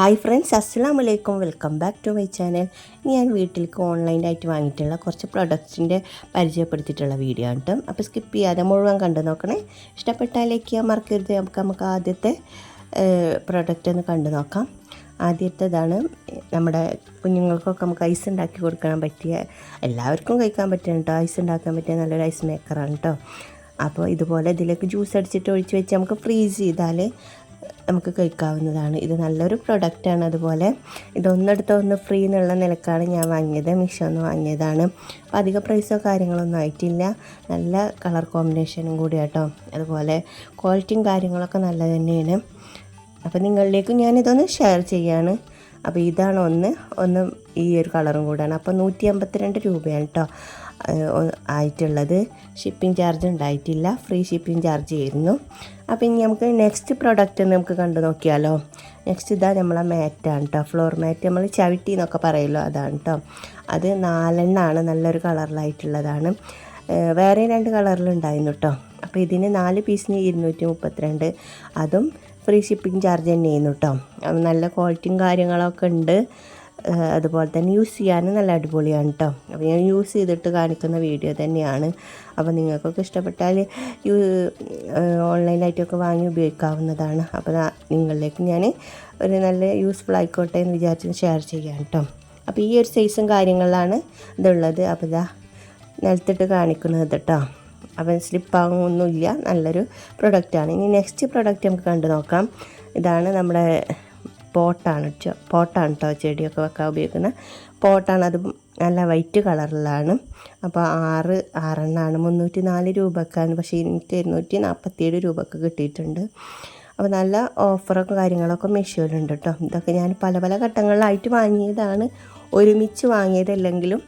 Hi friends അസ്സാം വലൈക്കും welcome back to my channel ഞാൻ വീട്ടിലേക്ക് ഓൺലൈനായിട്ട് വാങ്ങിയിട്ടുള്ള കുറച്ച് പ്രൊഡക്ട്സിന്റെ പരിചയപ്പെടുത്തിയിട്ടുള്ള വീഡിയോ ആണ് കേട്ടോ അപ്പോൾ സ്കിപ്പ് ചെയ്യാതെ മുഴുവൻ കണ്ടു നോക്കണേ. ഇഷ്ടപ്പെട്ടാൽ ലൈക്ക് ചെയ്യാൻ മറക്കരുത്. നമുക്ക് നമുക്ക് ആദ്യത്തെ പ്രൊഡക്റ്റ് ഒന്ന് കണ്ടു നോക്കാം. ആദ്യത്തേതാണ് നമ്മുടെ കുഞ്ഞുങ്ങൾക്കൊക്കെ നമുക്ക് ഐസ് ഉണ്ടാക്കി കൊടുക്കാൻ പറ്റിയ എല്ലാവർക്കും കഴിക്കാൻ പറ്റുന്ന കേട്ടോ ഐസ് ഉണ്ടാക്കാൻ പറ്റിയ നല്ലൊരു ഐസ് മേക്കറാണ് കേട്ടോ അപ്പോൾ ഇതുപോലെ ഇതിലേക്ക് ജ്യൂസ് അടിച്ചിട്ട് ഒഴിച്ച് വെച്ച് നമുക്ക് ഫ്രീസ് ചെയ്താൽ നമുക്ക് കഴിക്കാവുന്നതാണ്. ഇത് നല്ലൊരു പ്രൊഡക്റ്റാണ് അതുപോലെ ഇതൊന്നെടുത്ത ഒന്ന് ഫ്രീ എന്നുള്ള നിലക്കാണ് ഞാൻ വാങ്ങിയത്. മിഷോന്ന് വാങ്ങിയതാണ്. അപ്പോൾ അധിക പ്രൈസോ കാര്യങ്ങളൊന്നും ആയിട്ടില്ല. നല്ല കളർ കോമ്പിനേഷനും കൂടി കേട്ടോ അതുപോലെ ക്വാളിറ്റിയും കാര്യങ്ങളൊക്കെ നല്ല തന്നെയാണ്. അപ്പോൾ നിങ്ങളിലേക്കും ഞാനിതൊന്ന് ഷെയർ ചെയ്യാണ്. അപ്പോൾ ഇതാണ് ഒന്ന് ഒന്ന് ഈ ഒരു കളറും കൂടാണ് അപ്പോൾ നൂറ്റി അമ്പത്തിരണ്ട് രൂപയാണ് കേട്ടോ ആയിട്ടുള്ളത്. ഷിപ്പിംഗ് ചാർജ് ഉണ്ടായിട്ടില്ല ഫ്രീ ഷിപ്പിംഗ് ചാർജ് ചെയ്യുന്നു അപ്പോൾ ഇനി നമുക്ക് നെക്സ്റ്റ് പ്രോഡക്റ്റ് നമുക്ക് കണ്ടു നോക്കിയാലോ. നെക്സ്റ്റ് ഇതാ നമ്മളെ മാറ്റാണ് കേട്ടോ ഫ്ലോർ മാറ്റ് നമ്മൾ ചവിട്ടി എന്നൊക്കെ പറയുമല്ലോ അതാണ് കേട്ടോ അത് നാലെണ്ണമാണ് നല്ലൊരു കളറിലായിട്ടുള്ളതാണ്. വേറെ രണ്ട് കളറിലുണ്ടായിരുന്നു കേട്ടോ അപ്പോൾ ഇതിന് നാല് പീസിന് ഇരുന്നൂറ്റി മുപ്പത്തിരണ്ട് അതും ഫ്രീ ഷിപ്പിംഗ് ചാർജ് തന്നെയായിരുന്നു കേട്ടോ നല്ല ക്വാളിറ്റിയും കാര്യങ്ങളൊക്കെ ഉണ്ട്. അതുപോലെ തന്നെ യൂസ് ചെയ്യാനും നല്ല അടിപൊളിയാണ് കേട്ടോ അപ്പോൾ ഞാൻ യൂസ് ചെയ്തിട്ട് കാണിക്കുന്ന വീഡിയോ തന്നെയാണ്. അപ്പോൾ നിങ്ങൾക്കൊക്കെ ഇഷ്ടപ്പെട്ടാൽ യൂ ഓൺലൈനായിട്ടൊക്കെ വാങ്ങി ഉപയോഗിക്കാവുന്നതാണ്. അപ്പോൾ നിങ്ങളിലേക്ക് ഞാൻ ഒരു നല്ല യൂസ്ഫുൾ ആയിക്കോട്ടെ എന്ന് വിചാരിച്ച് ഷെയർ ചെയ്യാം കേട്ടോ അപ്പോൾ ഈ ഒരു സൈസും കാര്യങ്ങളിലാണ് ഇതുള്ളത്. അപ്പോൾ ഇതാ നിലത്തിട്ട് കാണിക്കുന്നത് കേട്ടോ അപ്പം സ്ലിപ്പാകൊന്നുമില്ല നല്ലൊരു പ്രൊഡക്റ്റാണ് ഇനി നെക്സ്റ്റ് പ്രൊഡക്റ്റ് നമുക്ക് കണ്ടു നോക്കാം. ഇതാണ് നമ്മുടെ പോട്ടാണ് പോട്ടാണ് കേട്ടോ ചെടിയൊക്കെ വെക്കാൻ ഉപയോഗിക്കുന്ന പോട്ടാണ്. അത് നല്ല വൈറ്റ് കളറിലാണ് അപ്പോൾ ആറ് ആറെണ്ണമാണ് മുന്നൂറ്റി നാല് രൂപക്കാണ്. പക്ഷേ എനിക്ക് ഇരുന്നൂറ്റി നാൽപ്പത്തിയേഴ് രൂപക്ക് കിട്ടിയിട്ടുണ്ട്. അപ്പോൾ നല്ല ഓഫറൊക്കെ കാര്യങ്ങളൊക്കെ മെഷീലുണ്ട് കേട്ടോ ഇതൊക്കെ ഞാൻ പല പല ഘട്ടങ്ങളിലായിട്ട് വാങ്ങിയതാണ്. ഒരുമിച്ച് വാങ്ങിയതല്ലെങ്കിലും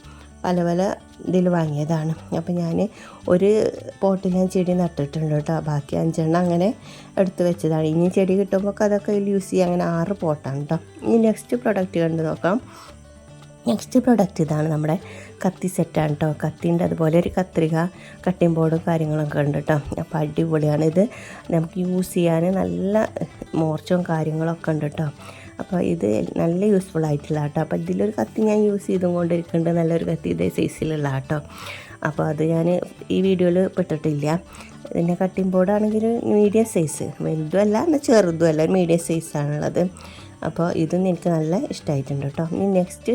പല പല ഇതിൽ വാങ്ങിയതാണ്. അപ്പോൾ ഞാൻ ഒരു പോട്ടിൽ ഞാൻ ചെടി നട്ടിട്ടുണ്ട് കേട്ടോ. ബാക്കി അഞ്ചെണ്ണം അങ്ങനെ എടുത്ത് വെച്ചതാണ്. ഇനി ചെടി കിട്ടുമ്പോൾ അതൊക്കെ യൂസ് ചെയ്യാം. അങ്ങനെ ആറ് പോട്ടാണ് കേട്ടോ. ഇനി നെക്സ്റ്റ് പ്രൊഡക്റ്റ് കണ്ട് നോക്കാം. നെക്സ്റ്റ് പ്രൊഡക്റ്റ് ഇതാണ് നമ്മുടെ കത്തി സെറ്റാണ് കേട്ടോ. കത്തിന്റെ അതുപോലെ ഒരു കത്രിക കട്ടിംഗ് ബോർഡും കാര്യങ്ങളൊക്കെ ഉണ്ട് കേട്ടോ. അപ്പോൾ അടിപൊളിയാണ്. ഇത് നമുക്ക് യൂസ് ചെയ്യാൻ നല്ല മോർച്ചവും കാര്യങ്ങളൊക്കെ ഉണ്ട് കേട്ടോ. അപ്പോൾ ഇത് നല്ല യൂസ്ഫുൾ ആയിട്ടുള്ള കേട്ടോ അപ്പോൾ ഇതിലൊരു കത്തി ഞാൻ യൂസ് ചെയ്തും കൊണ്ടിരിക്കുന്നുണ്ട്. നല്ലൊരു കത്തി ഇതേ സൈസിലുള്ള കേട്ടോ അപ്പോൾ അത് ഞാൻ ഈ വീഡിയോയിൽ പെട്ടിട്ടില്ല. ഇതിന്റെ കട്ടിംഗ് ബോർഡാണെങ്കിൽ മീഡിയം സൈസ് വലുതും അല്ല എന്നാൽ ചെറുതും അല്ല ഒരു മീഡിയം സൈസാണുള്ളത് അപ്പോൾ ഇതും എനിക്ക് നല്ല ഇഷ്ടമായിട്ടുണ്ട് കേട്ടോ. ഇനി നെക്സ്റ്റ്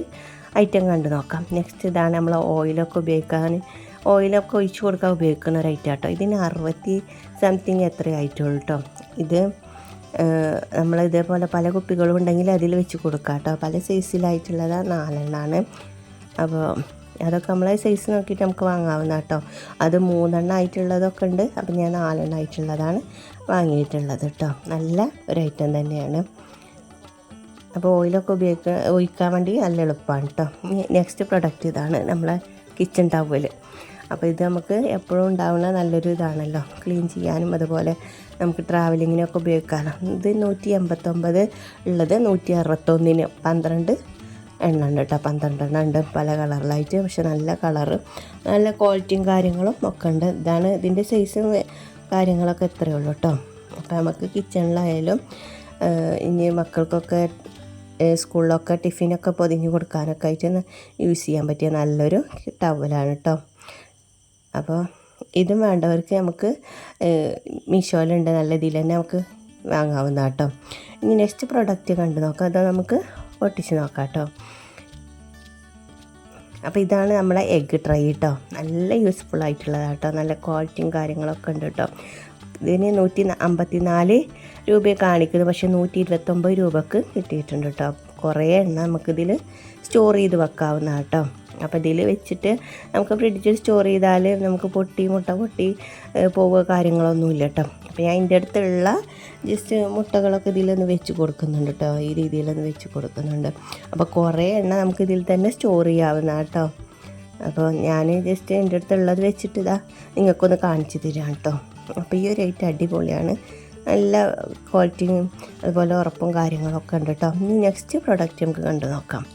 ഐറ്റം കണ്ടു നോക്കാം. നെക്സ്റ്റ് ഇതാണ് നമ്മൾ ഓയിലൊക്കെ ഉപയോഗിക്കാൻ ഓയിലൊക്കെ ഒഴിച്ചു കൊടുക്കാൻ ഉപയോഗിക്കുന്ന ഒരു ഐറ്റം കേട്ടോ ഇതിന് അറുപത്തി സംതിങ് എത്ര ആയിട്ടുള്ളൂ കേട്ടോ. ഇത് നമ്മൾ ഇതേപോലെ പല കുപ്പികളും ഉണ്ടെങ്കിൽ അതിൽ വെച്ച് കൊടുക്കാം കേട്ടോ. പല സൈസിലായിട്ടുള്ളത് നാലെണ്ണമാണ് അപ്പോൾ അതൊക്കെ നമ്മളെ സൈസ് നോക്കിയിട്ട് നമുക്ക് വാങ്ങാവുന്ന കേട്ടോ. അത് മൂന്നെണ്ണം ആയിട്ടുള്ളതൊക്കെ ഉണ്ട്. അപ്പം ഞാൻ നാലെണ്ണം ആയിട്ടുള്ളതാണ് വാങ്ങിയിട്ടുള്ളത് കേട്ടോ. നല്ല ഒരു ഐറ്റം തന്നെയാണ്. അപ്പോൾ ഓയിലൊക്കെ ഉപയോഗിക്കാൻ ഒഴിക്കാൻ വേണ്ടി നല്ല എളുപ്പമാണ് കേട്ടോ. നെക്സ്റ്റ് പ്രൊഡക്റ്റ് ഇതാണ് നമ്മളെ കിച്ചൺ ടവൽ അപ്പോൾ ഇത് നമുക്ക് എപ്പോഴും ഉണ്ടാവുന്ന നല്ലൊരു ഇതാണല്ലോ. ക്ലീൻ ചെയ്യാനും അതുപോലെ നമുക്ക് ട്രാവലിങ്ങിനൊക്കെ ഉപയോഗിക്കാനാണ് ഇത് നൂറ്റി എൺപത്തൊമ്പത് ഉള്ളത് നൂറ്റി അറുപത്തൊന്നിന് പന്ത്രണ്ട് എണ്ണ ഉണ്ട് കേട്ടോ പന്ത്രണ്ടെണ്ണം ഉണ്ട്. പല കളറിലായിട്ട് പക്ഷെ നല്ല കളറ് നല്ല ക്വാളിറ്റിയും കാര്യങ്ങളും ഒക്കെ ഉണ്ട്. ഇതാണ് ഇതിന്റെ സൈസും കാര്യങ്ങളൊക്കെ എത്രയേ ഉള്ളൂ കേട്ടോ. അപ്പോൾ നമുക്ക് കിച്ചണിലായാലും ഇനി മക്കൾക്കൊക്കെ സ്കൂളിലൊക്കെ ടിഫിനൊക്കെ പൊതിഞ്ഞ് കൊടുക്കാനൊക്കെ ആയിട്ട് യൂസ് ചെയ്യാൻ പറ്റിയ നല്ലൊരു ടവലാണ് കേട്ടോ. അപ്പോൾ ഇതും വേണ്ടവർക്ക് നമുക്ക് മീഷോയിലുണ്ട് നല്ല ഇതിൽ തന്നെ നമുക്ക് വാങ്ങാവുന്ന കേട്ടോ ഇനി നെക്സ്റ്റ് പ്രൊഡക്റ്റ് കണ്ടു നോക്കാം. അത് നമുക്ക് പൊട്ടിച്ച് നോക്കാം കേട്ടോ അപ്പോൾ ഇതാണ് നമ്മളെ എഗ്ഗ് ട്രൈ കേട്ടോ നല്ല യൂസ്ഫുൾ ആയിട്ടുള്ളതാണ് കേട്ടോ നല്ല ക്വാളിറ്റിയും കാര്യങ്ങളൊക്കെ ഉണ്ട് കേട്ടോ ഇതിന് നൂറ്റി അമ്പത്തി നാല് രൂപയെ കാണിക്കുന്നത് പക്ഷേ നൂറ്റി ഇരുപത്തൊമ്പത് രൂപക്ക് കിട്ടിയിട്ടുണ്ട് കേട്ടോ കുറേ എണ്ണ നമുക്കിതിൽ സ്റ്റോർ ചെയ്ത് വെക്കാവുന്ന കേട്ടോ അപ്പോൾ ഇതിൽ വെച്ചിട്ട് നമുക്ക് ഫ്രിഡ്ജിൽ സ്റ്റോർ ചെയ്താൽ നമുക്ക് പൊട്ടി മുട്ട പൊട്ടി പോവുക കാര്യങ്ങളൊന്നുമില്ല കേട്ടോ. അപ്പോൾ ഞാൻ എന്റെ അടുത്തുള്ള ജസ്റ്റ് മുട്ടകളൊക്കെ ഇതിലൊന്ന് വെച്ച് കൊടുക്കുന്നുണ്ട് കേട്ടോ. ഈ രീതിയിലൊന്ന് വെച്ച് കൊടുക്കുന്നുണ്ട്. അപ്പോൾ കുറേ എണ്ണ നമുക്ക് ഇതിൽ തന്നെ സ്റ്റോർ ചെയ്യാവുന്ന കേട്ടോ. അപ്പോൾ ഞാൻ ജസ്റ്റ് എന്റെ അടുത്തുള്ളത് വെച്ചിട്ട് ഇതാ നിങ്ങൾക്കൊന്ന് കാണിച്ചു തരാം കേട്ടോ. അപ്പോൾ ഈ ഒരു ഐറ്റം അടിപൊളിയാണ്. നല്ല ക്വാളിറ്റിയും അതുപോലെ ഉറപ്പും കാര്യങ്ങളൊക്കെ ഉണ്ട് കേട്ടോ. ഇനി നെക്സ്റ്റ് പ്രോഡക്റ്റ് നമുക്ക് കണ്ടു നോക്കാം.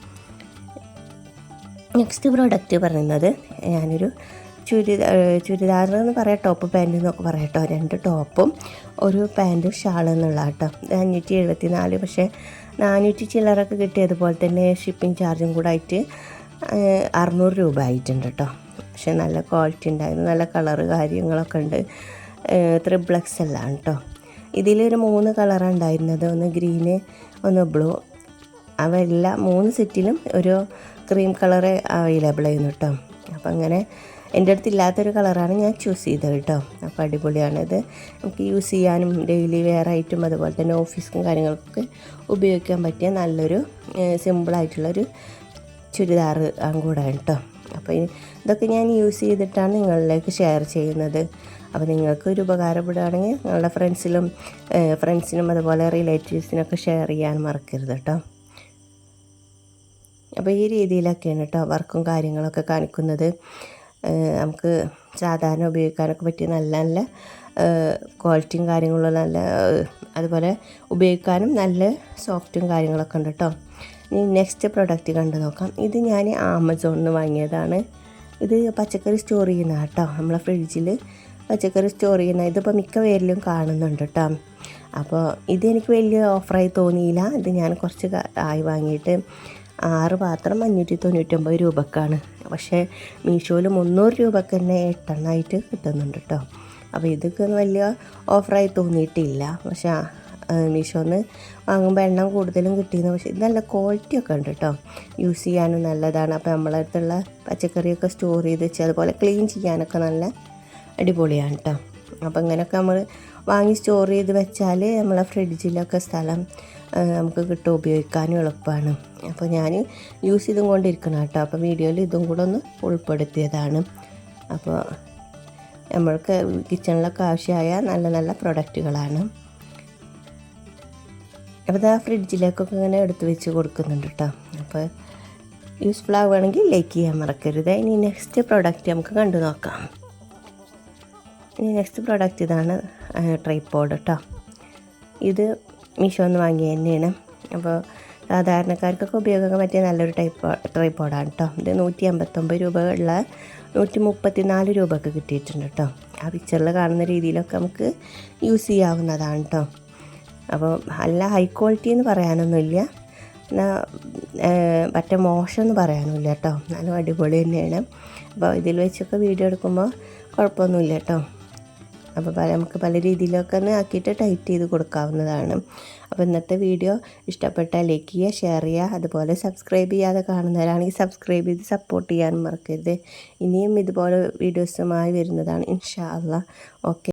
നെക്സ്റ്റ് പ്രോഡക്റ്റ് പറയുന്നത് ഞാനൊരു ചുരിദാർ ചുരിദാർ എന്ന് പറയാം ടോപ്പ് പാന്റ് എന്നൊക്കെ പറയാം കേട്ടോ. രണ്ട് ടോപ്പും ഒരു പാന്റും ഷാൾ എന്നുള്ള കേട്ടോ. അഞ്ഞൂറ്റി എഴുപത്തി നാല് പക്ഷേ നാനൂറ്റി ചില്ലറൊക്കെ കിട്ടിയതുപോലെ തന്നെ ഷിപ്പിംഗ് ചാർജും കൂടെ ആയിട്ട് അറുന്നൂറ് രൂപ ആയിട്ടുണ്ട് കേട്ടോ. പക്ഷേ നല്ല ക്വാളിറ്റി ഉണ്ടായിരുന്നു നല്ല കളറ് കാര്യങ്ങളൊക്കെ ഉണ്ട്. ത്രിബ്ലക്സ് എല്ലാം കേട്ടോ. ഇതിലൊരു മൂന്ന് കളറാണ് ഉണ്ടായിരുന്നത്. ഒന്ന് ഗ്രീന് ഒന്ന് ബ്ലൂ അവ എല്ലാ മൂന്ന് സെറ്റിലും ഒരു ക്രീം കളറ് അവൈലബിൾ ആയിരുന്നു കേട്ടോ. അപ്പം അങ്ങനെ എന്റെ അടുത്ത് ഇല്ലാത്തൊരു കളറാണ് ഞാൻ ചൂസ് ചെയ്തത് കേട്ടോ. അപ്പോൾ അടിപൊളിയാണിത് നമുക്ക് യൂസ് ചെയ്യാനും ഡെയിലി വെയർ ആയിട്ടും അതുപോലെ തന്നെ ഓഫീസും കാര്യങ്ങൾക്കൊക്കെ ഉപയോഗിക്കാൻ പറ്റിയ നല്ലൊരു സിമ്പിളായിട്ടുള്ളൊരു ചുരിദാർ കൂടെ കേട്ടോ. അപ്പോൾ ഇതൊക്കെ ഞാൻ യൂസ് ചെയ്തിട്ടാണ് നിങ്ങളിലേക്ക് ഷെയർ ചെയ്യുന്നത്. അപ്പോൾ നിങ്ങൾക്ക് ഒരു ഉപകാരപ്പെടുകയാണെങ്കിൽ നിങ്ങളുടെ ഫ്രണ്ട്സിലും ഫ്രണ്ട്സിനും അതുപോലെ റിലേറ്റീവ്സിനൊക്കെ ഷെയർ ചെയ്യാൻ മറക്കരുത് കേട്ടോ. അപ്പോൾ ഈ രീതിയിലൊക്കെയാണ് കേട്ടോ വർക്കും കാര്യങ്ങളൊക്കെ കാണിക്കുന്നത്. നമുക്ക് സാധാരണ ഉപയോഗിക്കാനൊക്കെ പറ്റിയ നല്ല നല്ല ക്വാളിറ്റിയും കാര്യങ്ങളുള്ള നല്ല അതുപോലെ ഉപയോഗിക്കാനും നല്ല സോഫ്റ്റും കാര്യങ്ങളൊക്കെ ഉണ്ട് കേട്ടോ ഇനി നെക്സ്റ്റ് പ്രൊഡക്റ്റ് കണ്ടു നോക്കാം. ഇത് ഞാൻ ആമസോണിൽ നിന്ന് വാങ്ങിയതാണ്. ഇത് പച്ചക്കറി സ്റ്റോർ ചെയ്യുന്ന കേട്ടോ നമ്മളെ ഫ്രിഡ്ജിൽ പച്ചക്കറി സ്റ്റോർ ചെയ്യുന്ന ഇതിപ്പോൾ മിക്ക പേരിലും കാണുന്നുണ്ട് കേട്ടോ അപ്പോൾ ഇതെനിക്ക് വലിയ ഓഫറായി തോന്നിയില്ല. ഇത് ഞാൻ കുറച്ച് ആയി വാങ്ങിയിട്ട് ആറ് പാത്രം അഞ്ഞൂറ്റി തൊണ്ണൂറ്റൊമ്പത് രൂപക്കാണ്. പക്ഷേ മീഷോയിൽ മുന്നൂറ് രൂപക്ക് തന്നെ എട്ടെണ്ണമായിട്ട് കിട്ടുന്നുണ്ട് കേട്ടോ അപ്പോൾ ഇതൊക്കെ വലിയ ഓഫറായി തോന്നിയിട്ടില്ല. പക്ഷേ മീഷോന്ന് വാങ്ങുമ്പോൾ എണ്ണം കൂടുതലും കിട്ടിയിരുന്നു പക്ഷേ ഇത് നല്ല ക്വാളിറ്റി ഒക്കെ ഉണ്ട് കേട്ടോ യൂസ് ചെയ്യാനും നല്ലതാണ്. അപ്പോൾ നമ്മളെ അടുത്തുള്ള പച്ചക്കറിയൊക്കെ സ്റ്റോർ ചെയ്ത് വെച്ച് അതുപോലെ ക്ലീൻ ചെയ്യാനൊക്കെ നല്ല അടിപൊളിയാണ് കേട്ടോ അപ്പോൾ ഇങ്ങനെയൊക്കെ നമ്മൾ വാങ്ങി സ്റ്റോർ ചെയ്ത് വെച്ചാൽ നമ്മളെ ഫ്രിഡ്ജിലൊക്കെ സ്ഥലം നമുക്ക് കിട്ടും ഉപയോഗിക്കാനും എളുപ്പമാണ് അപ്പോൾ ഞാൻ യൂസ് ചെയ്തും കൊണ്ടിരിക്കണം കേട്ടോ. അപ്പോൾ വീഡിയോയിൽ ഇതും കൂടെ ഒന്ന് ഉൾപ്പെടുത്തിയതാണ്. അപ്പോൾ നമ്മൾക്ക് കിച്ചണിലൊക്കെ ആവശ്യമായ നല്ല നല്ല പ്രൊഡക്റ്റുകളാണ് അപ്പോൾ ഇത് ആ ഫ്രിഡ്ജിലേക്കൊക്കെ ഇങ്ങനെ എടുത്ത് വെച്ച് കൊടുക്കുന്നുണ്ട് കേട്ടോ. അപ്പോൾ യൂസ്ഫുൾ ആവുകയാണെങ്കിൽ ലൈക്ക് ചെയ്യാൻ മറക്കരുത്. ഇനി നെക്സ്റ്റ് പ്രോഡക്റ്റ് നമുക്ക് കണ്ടു നോക്കാം. ഇനി നെക്സ്റ്റ് പ്രോഡക്റ്റ് ഇതാണ് ട്രൈപ്പോഡ് കേട്ടോ ഇത് മീഷോ നിന്ന് വാങ്ങിയ തന്നെയാണ്. അപ്പോൾ സാധാരണക്കാർക്കൊക്കെ ഉപയോഗിക്കാൻ പറ്റിയ നല്ലൊരു ടൈപ്പ് ട്രൈപ്പോഡാണ് കേട്ടോ ഇത് നൂറ്റി അമ്പത്തൊമ്പത് രൂപ ഉള്ള നൂറ്റി മുപ്പത്തി നാല് രൂപക്ക് കിട്ടിയിട്ടുണ്ട് കേട്ടോ ആ പിക്ചറിൽ കാണുന്ന രീതിയിലൊക്കെ നമുക്ക് യൂസ് ചെയ്യാവുന്നതാണ് കേട്ടോ അപ്പോൾ നല്ല ഹൈ ക്വാളിറ്റി എന്ന് പറയാനൊന്നുമില്ല. എന്നാൽ മറ്റേ മോശം എന്ന് പറയാനുമില്ല കേട്ടോ നല്ല അടിപൊളി തന്നെയാണ്. അപ്പോൾ ഇതിൽ വെച്ചൊക്കെ വീഡിയോ എടുക്കുമ്പോൾ കുഴപ്പമൊന്നുമില്ല കേട്ടോ അപ്പോൾ നമുക്ക് പല രീതിയിലൊക്കെ ഒന്ന് ആക്കിയിട്ട് ടൈറ്റ് ചെയ്ത് കൊടുക്കാവുന്നതാണ്. അപ്പോൾ ഇന്നത്തെ വീഡിയോ ഇഷ്ടപ്പെട്ടാൽ ലൈക്ക് ചെയ്യുക ഷെയർ ചെയ്യുക അതുപോലെ സബ്സ്ക്രൈബ് ചെയ്യാതെ കാണുന്നവരാണെങ്കിൽ സബ്സ്ക്രൈബ് ചെയ്ത് സപ്പോർട്ട് ചെയ്യാൻ മറക്കരുത്. ഇനിയും ഇതുപോലെ വീഡിയോസുമായി വരുന്നതാണ് ഇൻഷാ അള്ളാ. ഓക്കെ